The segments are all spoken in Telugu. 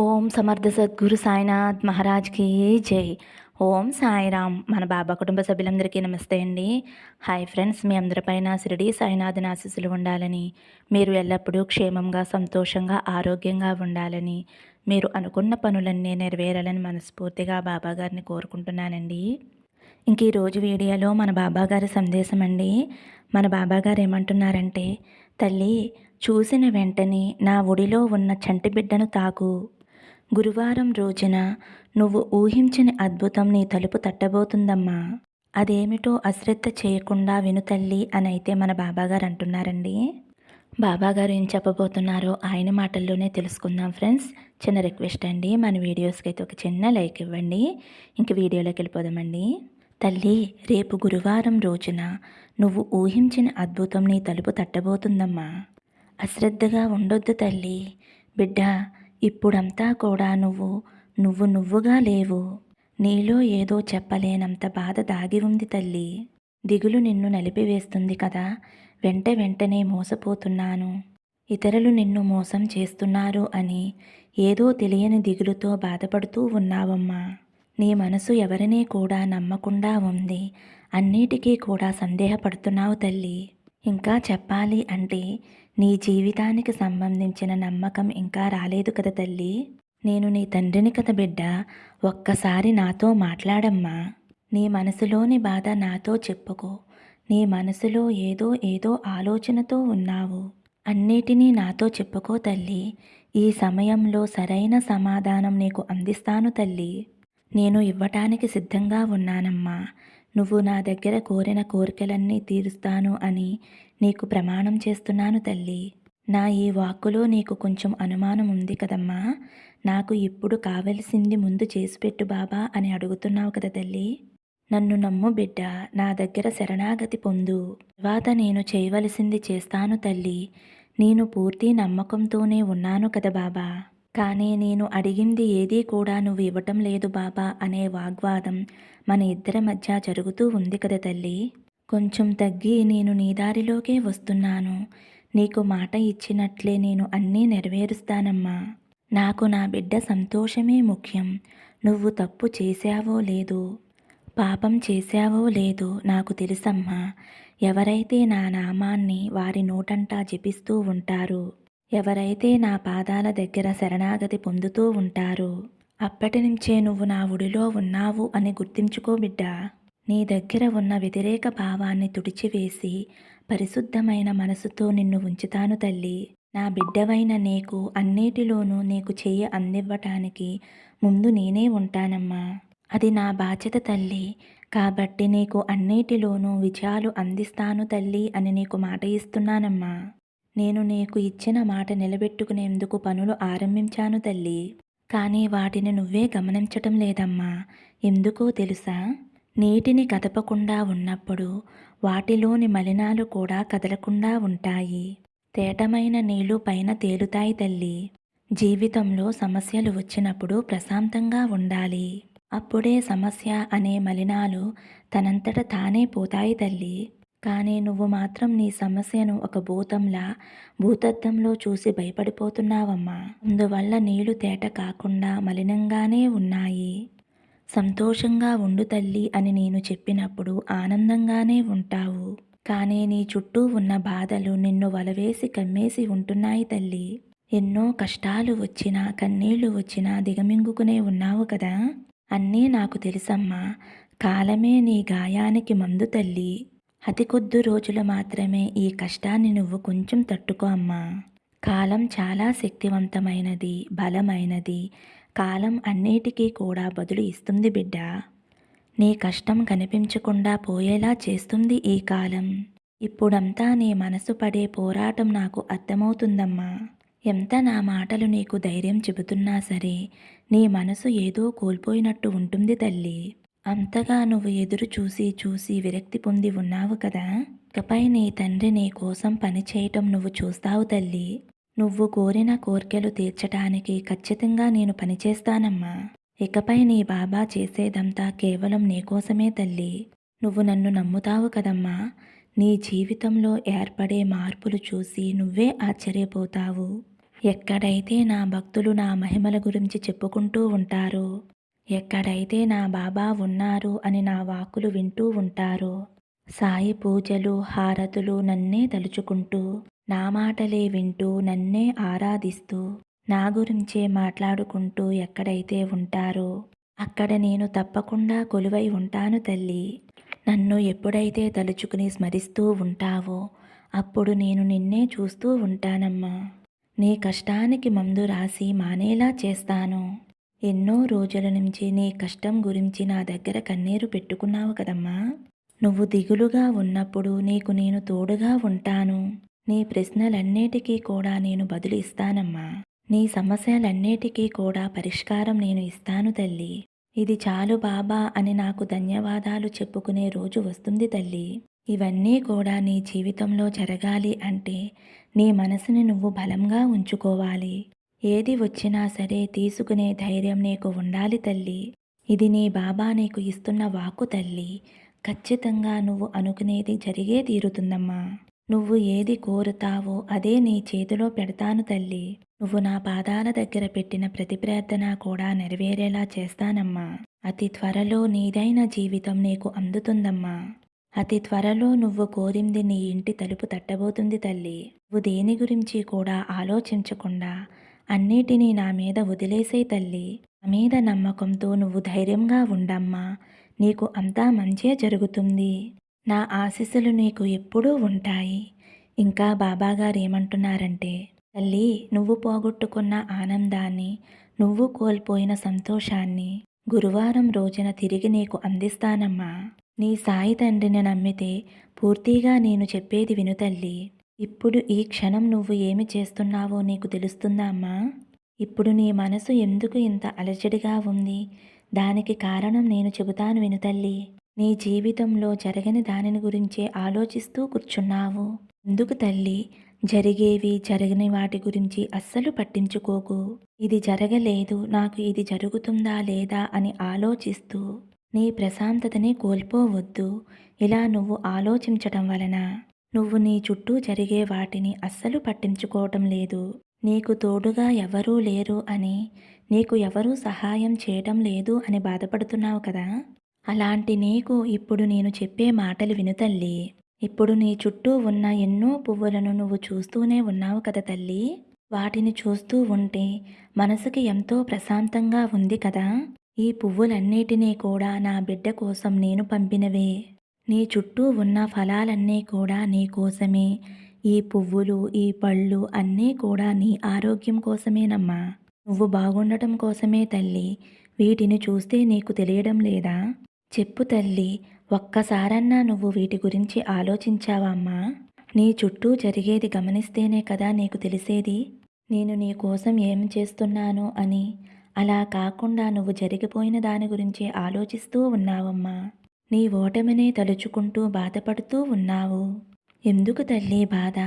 ఓం సమర్థ సద్గురు సాయినాథ్ మహారాజ్కి జై. ఓం సాయిరామ్. మన బాబా కుటుంబ సభ్యులందరికీ నమస్తే అండి. హాయ్ ఫ్రెండ్స్ మీ అందరిపైన షిరిడి సాయినాథ్ ఆశీస్సులు ఉండాలని మీరు ఎల్లప్పుడూ క్షేమంగా సంతోషంగా ఆరోగ్యంగా ఉండాలని మీరు అనుకున్న పనులన్నీ నెరవేరాలని మనస్ఫూర్తిగా బాబా గారిని కోరుకుంటున్నానండి. ఇంక ఈరోజు వీడియోలో మన బాబా గారి సందేశం అండి. మన బాబా గారు ఏమంటున్నారంటే తల్లి చూసిన వెంటనే నా ఒడిలో ఉన్న చంటి బిడ్డను తాకు. గురువారం రోజున నువ్వు ఊహించని అద్భుతం నీ తలుపు తట్టబోతుందమ్మా. అదేమిటో అశ్రద్ధ చేయకుండా విను తల్లి అని అయితే మన బాబాగారు అంటున్నారండి. బాబాగారు ఏం చెప్పబోతున్నారో ఆయన మాటల్లోనే తెలుసుకుందాం ఫ్రెండ్స్. చిన్న రిక్వెస్ట్ అండి మన వీడియోస్కి అయితే ఒక చిన్న లైక్ ఇవ్వండి. ఇంక వీడియోలోకి వెళ్ళిపోదామండి. తల్లి రేపు గురువారం రోజున నువ్వు ఊహించిన అద్భుతం నీ తలుపు తట్టబోతుందమ్మా. అశ్రద్ధగా ఉండొద్దు తల్లి. బిడ్డ ఇప్పుడంతా కూడా నువ్వు నువ్వు నువ్వుగా లేవు. నీలో ఏదో చెప్పలేనంత బాధ దాగి ఉంది తల్లి. దిగులు నిన్ను నలిపివేస్తుంది కదా. వెంట వెంటనే మోసపోతున్నాను. ఇతరులు నిన్ను మోసం చేస్తున్నారు అని ఏదో తెలియని దిగులుతో బాధపడుతూ ఉన్నావమ్మా. నీ మనసు ఎవరినీ కూడా నమ్మకుండా ఉంది. అన్నిటికీ కూడా సందేహపడుతున్నావు తల్లి. ఇంకా చెప్పాలి అంటే నీ జీవితానికి సంబంధించిన నమ్మకం ఇంకా రాలేదు కదా తల్లి? నేను నీ తండ్రిని కథ బిడ్డ ఒక్కసారి నాతో మాట్లాడమ్మా. నీ మనసులోని బాధ నాతో చెప్పుకో. నీ మనసులో ఏదో ఏదో ఆలోచనతో ఉన్నావు. అన్నిటినీ నాతో చెప్పుకో తల్లి. ఈ సమయంలో సరైన సమాధానం నీకు అందిస్తాను తల్లి. నేను ఇవ్వటానికి సిద్ధంగా ఉన్నానమ్మా. నువ్వు నా దగ్గర కోరిన కోరికలన్నీ తీరుస్తాను అని నీకు ప్రమాణం చేస్తున్నాను తల్లి. నా ఈ వాక్కులో నీకు కొంచెం అనుమానం ఉంది కదమ్మా. నాకు ఇప్పుడు కావలసింది ముందు చేసిపెట్టు బాబా అని అడుగుతున్నావు కదా తల్లి. నన్ను నమ్ము బిడ్డ నా దగ్గర శరణాగతి పొందు. తర్వాత నేను చేయవలసింది చేస్తాను తల్లి. నేను పూర్తి నమ్మకంతోనే ఉన్నాను కదా బాబా. కానీ నేను అడిగింది ఏదీ కూడా నువ్వు ఇవ్వటం లేదు బాబా అనే వాగ్వాదం మన ఇద్దరి మధ్య జరుగుతూ ఉంది కదా తల్లి. కొంచెం తగ్గి నేను నీ దారిలోకే వస్తున్నాను. నీకు మాట ఇచ్చినట్లే నేను అన్నీ నెరవేరుస్తానమ్మా. నాకు నా బిడ్డ సంతోషమే ముఖ్యం. నువ్వు తప్పు చేశావో లేదో పాపం చేశావో లేదో నాకు తెలుసమ్మా. ఎవరైతే నా నామాన్ని వారి నోటంటా జపిస్తూ ఉంటారు ఎవరైతే నా పాదాల దగ్గర శరణాగతి పొందుతూ ఉంటారు అప్పటి నుంచే నువ్వు నా ఒడిలో ఉన్నావు అని గుర్తించుకో బిడ్డా. నీ దగ్గర ఉన్న వ్యతిరేక భావాన్ని తుడిచివేసి పరిశుద్ధమైన మనసుతో నిన్ను ఉంచుతాను తల్లి. నా బిడ్డవైన నీకు అన్నిటిలోనూ నీకు చెయ్యి అందివ్వటానికి ముందు నేనే ఉంటానమ్మా. అది నా బాధ్యత తల్లి. కాబట్టి నీకు అన్నిటిలోనూ విజయాలు అందిస్తాను తల్లి అని నీకు మాట ఇస్తున్నానమ్మా. నేను నీకు ఇచ్చిన మాట నిలబెట్టుకునేందుకు పనులు ఆరంభించాను తల్లి. కానీ వాటిని నువ్వే గమనించటం లేదమ్మా. ఎందుకో తెలుసా? నీటిని కదపకుండా ఉన్నప్పుడు వాటిలోని మలినాలు కూడా కదలకుండా ఉంటాయి. తేటమైన నీళ్ళు పైన తేలుతాయి తల్లి. జీవితంలో సమస్యలు వచ్చినప్పుడు ప్రశాంతంగా ఉండాలి. అప్పుడే సమస్య అనే మలినాలు తనంతట తానే పోతాయి తల్లి. కానీ నువ్వు మాత్రం నీ సమస్యను ఒక భూతంలా భూతత్వంలో చూసి భయపడిపోతున్నావమ్మా. అందువల్ల నీళ్ళు తేట కాకుండా మలినంగానే ఉన్నాయి. సంతోషంగా ఉండు తల్లి అని నేను చెప్పినప్పుడు ఆనందంగానే ఉంటావు. కానీ నీ చుట్టూ ఉన్న బాధలు నిన్ను వలవేసి కమ్మేసి ఉంటున్నాయి తల్లి. ఎన్నో కష్టాలు వచ్చినా కన్నీళ్ళు వచ్చినా దిగమింగుకునే ఉన్నావు కదా? అన్నీ నాకు తెలుసమ్మా. కాలమే నీ గాయానికి మందు తల్లి. అతి కొద్ది రోజులు మాత్రమే ఈ కష్టాన్ని నువ్వు కొంచెం తట్టుకో అమ్మా. కాలం చాలా శక్తివంతమైనది బలమైనది. కాలం అన్నిటికీ కూడా బదులు ఇస్తుంది బిడ్డ. నీ కష్టం కనిపించకుండా పోయేలా చేస్తుంది ఈ కాలం. ఇప్పుడంతా నీ మనసు పడే పోరాటం నాకు అర్థమవుతుందమ్మా. ఎంత నా మాటలు నీకు ధైర్యం చెబుతున్నా సరే నీ మనసు ఏదో కోల్పోయినట్టు ఉంటుంది తల్లి. అంతగా నువ్వు ఎదురు చూసి చూసి విరక్తి పొంది ఉన్నావు కదా? ఇకపై నీ తండ్రి నీ కోసం పని చేయటం నువ్వు చూస్తావు తల్లి. నువ్వు కోరిన కోర్కెలు తీర్చటానికి ఖచ్చితంగా నేను పనిచేస్తానమ్మా ఇకపై నీ బాబా చేసేదంతా కేవలం నీకోసమే తల్లి. నువ్వు నన్ను నమ్ముతావు కదమ్మా. నీ జీవితంలో ఏర్పడే మార్పులు చూసి నువ్వే ఆశ్చర్యపోతావు. ఎక్కడైతే నా భక్తులు నా మహిమల గురించి చెప్పుకుంటూ ఉంటారో ఎక్కడైతే నా బాబా ఉన్నారు అని నా వాక్కులు వింటూ ఉంటారో సాయి పూజలు హారతులు నన్నే తలుచుకుంటూ నా మాటలే వింటూ నన్నే ఆరాధిస్తూ నా గురించే మాట్లాడుకుంటూ ఎక్కడైతే ఉంటారో అక్కడ నేను తప్పకుండా కొలువై ఉంటాను తల్లి. నన్ను ఎప్పుడైతే తలుచుకుని స్మరిస్తూ ఉంటావో అప్పుడు నేను నిన్నే చూస్తూ ఉంటానమ్మా. నీ కష్టానికి మందు రాసి మానేలా చేస్తాను. ఎన్నో రోజుల నుంచి నీ కష్టం గురించి నా దగ్గర కన్నీరు పెట్టుకున్నావు కదమ్మా. నువ్వు దిగులుగా ఉన్నప్పుడు నీకు నేను తోడుగా ఉంటాను. నీ ప్రశ్నలన్నిటికీ కూడా నేను బదులు ఇస్తానమ్మా. నీ సమస్యలన్నిటికీ కూడా పరిష్కారం నేను ఇస్తాను తల్లి. ఇది చాలు బాబా అని నాకు ధన్యవాదాలు చెప్పుకునే రోజు వస్తుంది తల్లి. ఇవన్నీ కూడా నీ జీవితంలో జరగాలి అంటే నీ మనసుని నువ్వు బలంగా ఉంచుకోవాలి. ఏది వచ్చినా సరే తీసుకునే ధైర్యం నీకు ఉండాలి తల్లి. ఇది నీ బాబా నీకు ఇస్తున్న వాకు తల్లి. ఖచ్చితంగా నువ్వు అనుకునేది జరిగే తీరుతుందమ్మా. నువ్వు ఏది కోరుతావో అదే నీ చేతిలో పెడతాను తల్లి. నువ్వు నా పాదాల దగ్గర పెట్టిన ప్రతి ప్రార్థన కూడా నెరవేరేలా చేస్తానమ్మా. అతి త్వరలో నీదైన జీవితం నీకు అందుతుందమ్మా. అతి త్వరలో నువ్వు కోరింది నీ ఇంటి తలుపు తట్టబోతుంది తల్లి. నువ్వు దేని గురించి కూడా ఆలోచించకుండా అన్నిటినీ నా మీద వదిలేసే తల్లి నా మీద నమ్మకంతో నువ్వు ధైర్యంగా ఉండమ్మా. నీకు అంతా మంచే జరుగుతుంది. నా ఆశీస్సులు నీకు ఎప్పుడూ ఉంటాయి. ఇంకా బాబాగారు ఏమంటున్నారంటే తల్లి నువ్వు పోగొట్టుకున్న ఆనందాన్ని నువ్వు కోల్పోయిన సంతోషాన్ని గురువారం రోజున తిరిగి నీకు అందిస్తానమ్మా. నీ సాయి తండ్రిని నమ్మితే పూర్తిగా నేను చెప్పేది విను తల్లి. ఇప్పుడు ఈ క్షణం నువ్వు ఏమి చేస్తున్నావో నీకు తెలుస్తుందా అమ్మా? ఇప్పుడు నీ మనసు ఎందుకు ఇంత అలజడిగా ఉంది? దానికి కారణం నేను చెబుతాను వినుతల్లి నీ జీవితంలో జరగని దానిని గురించే ఆలోచిస్తూ కూర్చున్నావు. ఎందుకు తల్లి? జరిగేవి జరగని వాటి గురించి అస్సలు పట్టించుకోకు. ఇది జరగలేదు నాకు ఇది జరుగుతుందా లేదా అని ఆలోచిస్తూ. నీ ప్రశాంతతని కోల్పోవద్దు. ఇలా నువ్వు ఆలోచించటం వలన. నువ్వు నీ చుట్టూ జరిగే వాటిని అస్సలు పట్టించుకోవటం లేదు. నీకు తోడుగా ఎవరూ లేరు అని నీకు ఎవరూ సహాయం చేయటం లేదు అని బాధపడుతున్నావు కదా? అలాంటి నీకు ఇప్పుడు నేను చెప్పే మాటలు విను తల్లి. ఇప్పుడు నీ చుట్టూ ఉన్న ఎన్నో పువ్వులను నువ్వు చూస్తూనే ఉన్నావు కదా తల్లి? వాటిని చూస్తూ ఉంటే మనసుకి ఎంతో ప్రశాంతంగా ఉంది కదా? ఈ పువ్వులన్నిటినీ కూడా నా బిడ్డ కోసం నేను పంపినవే. నీ చుట్టూ ఉన్న ఫలాలన్నీ కూడా నీ కోసమే. ఈ పువ్వులు ఈ పళ్ళు అన్నీ కూడా నీ ఆరోగ్యం కోసమేనమ్మా. నువ్వు బాగుండటం కోసమే తల్లి. వీటిని చూస్తే నీకు తెలియడం లేదా? చెప్పు తల్లి ఒక్కసారన్నా నువ్వు వీటి గురించి ఆలోచించావమ్మా నీ చుట్టూ జరిగేది గమనిస్తేనే కదా నీకు తెలిసేది? నేను నీ కోసం ఏం చేస్తున్నానో అని. అలా కాకుండా నువ్వు జరిగిపోయిన దాని గురించి ఆలోచిస్తూ ఉన్నావమ్మా. నీ ఓటమినే తలుచుకుంటూ బాధపడుతూ ఉన్నావు. ఎందుకు తల్లి బాధ?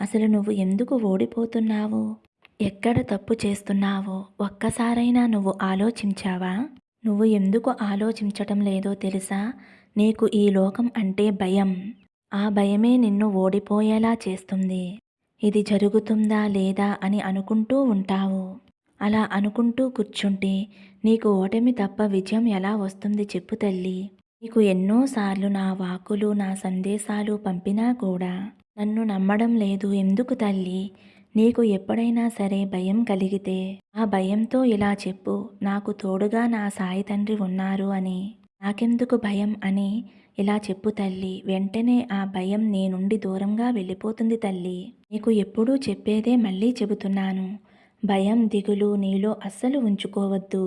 అసలు నువ్వు ఎందుకు ఓడిపోతున్నావు? ఎక్కడ తప్పు చేస్తున్నావో ఒక్కసారైనా నువ్వు ఆలోచించావా? నువ్వు ఎందుకు ఆలోచించటం లేదో తెలుసా? నీకు ఈ లోకం అంటే భయం. ఆ భయమే నిన్ను ఓడిపోయేలా చేస్తుంది. ఇది జరుగుతుందా లేదా అని అనుకుంటూ ఉంటావు. అలా అనుకుంటూ కూర్చుంటే నీకు ఓటమి తప్ప విజయం ఎలా వస్తుంది చెప్పు తల్లి. నీకు ఎన్నోసార్లు నా వాకులు నా సందేశాలు పంపినా కూడా నన్ను నమ్మడం లేదు. ఎందుకు తల్లి? నీకు ఎప్పుడైనా సరే భయం కలిగితే ఆ భయంతో ఇలా చెప్పు. నాకు తోడుగా నా సాయి తండ్రి ఉన్నారు అని. నాకెందుకు భయం అని ఇలా చెప్పు తల్లి. వెంటనే ఆ భయం నీ నుండి దూరంగా వెళ్ళిపోతుంది తల్లి. నీకు ఎప్పుడూ చెప్పేదే మళ్ళీ చెబుతున్నాను. భయం దిగులు నీలో అస్సలు ఉంచుకోవద్దు.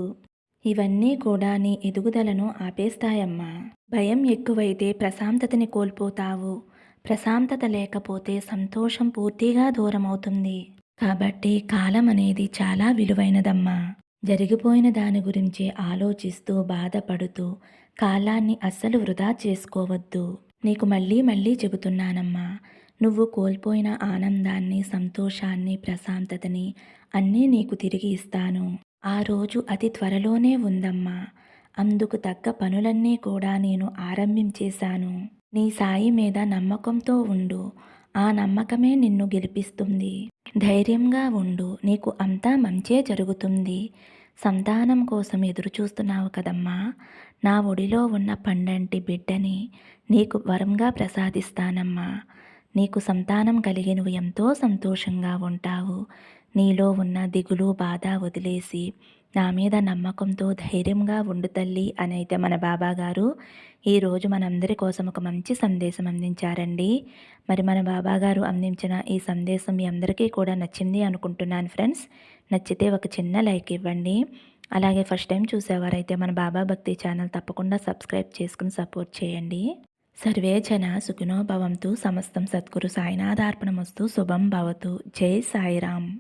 ఇవన్నీ కూడా నీ ఎదుగుదలను ఆపేస్తాయమ్మా. భయం ఎక్కువైతే ప్రశాంతతని కోల్పోతావు. ప్రశాంతత లేకపోతే సంతోషం పూర్తిగా దూరమవుతుంది. కాబట్టి కాలం అనేది చాలా విలువైనదమ్మా. జరిగిపోయిన దాని గురించి ఆలోచిస్తూ బాధపడుతూ కాలాన్ని అస్సలు వృధా చేసుకోవద్దు. నీకు మళ్ళీ మళ్ళీ చెబుతున్నానమ్మా. నువ్వు కోల్పోయిన ఆనందాన్ని సంతోషాన్ని ప్రశాంతతని అన్నీ నీకు తిరిగి ఇస్తాను. ఆ రోజు అతి త్వరలోనే ఉందమ్మా. అందుకు తగ్గ పనులన్నీ కూడా నేను ఆరంభించేశాను. నీ సాయి మీద నమ్మకంతో ఉండు. ఆ నమ్మకమే నిన్ను గెలిపిస్తుంది. ధైర్యంగా ఉండు. నీకు అంతా మంచే జరుగుతుంది. సంతానం కోసం ఎదురు చూస్తున్నావు కదమ్మా. నా ఒడిలో ఉన్న పండంటి బిడ్డని నీకు వరంగా ప్రసాదిస్తానమ్మా. నీకు సంతానం కలిగి నువ్వు ఎంతో సంతోషంగా ఉంటావు. నీలో ఉన్న దిగులు బాధ వదిలేసి నా మీద నమ్మకంతో ధైర్యంగా ఉండు తల్లి అని అయితే మన బాబా గారు. ఈరోజు మనందరి కోసం ఒక మంచి సందేశం అందించారండి. మరి మన బాబా గారు అందించిన ఈ సందేశం మీ అందరికీ కూడా నచ్చింది అనుకుంటున్నాను ఫ్రెండ్స్. నచ్చితే ఒక చిన్న లైక్ ఇవ్వండి. అలాగే ఫస్ట్ టైం చూసేవారైతే మన బాబా భక్తి ఛానల్ తప్పకుండా సబ్స్క్రైబ్ చేసుకుని సపోర్ట్ చేయండి. సర్వే జన సుఖినోభవంతు సమస్తం సద్గురు సాయినాథార్పణమస్తు శుభం భవతు. జై సాయిరామ్.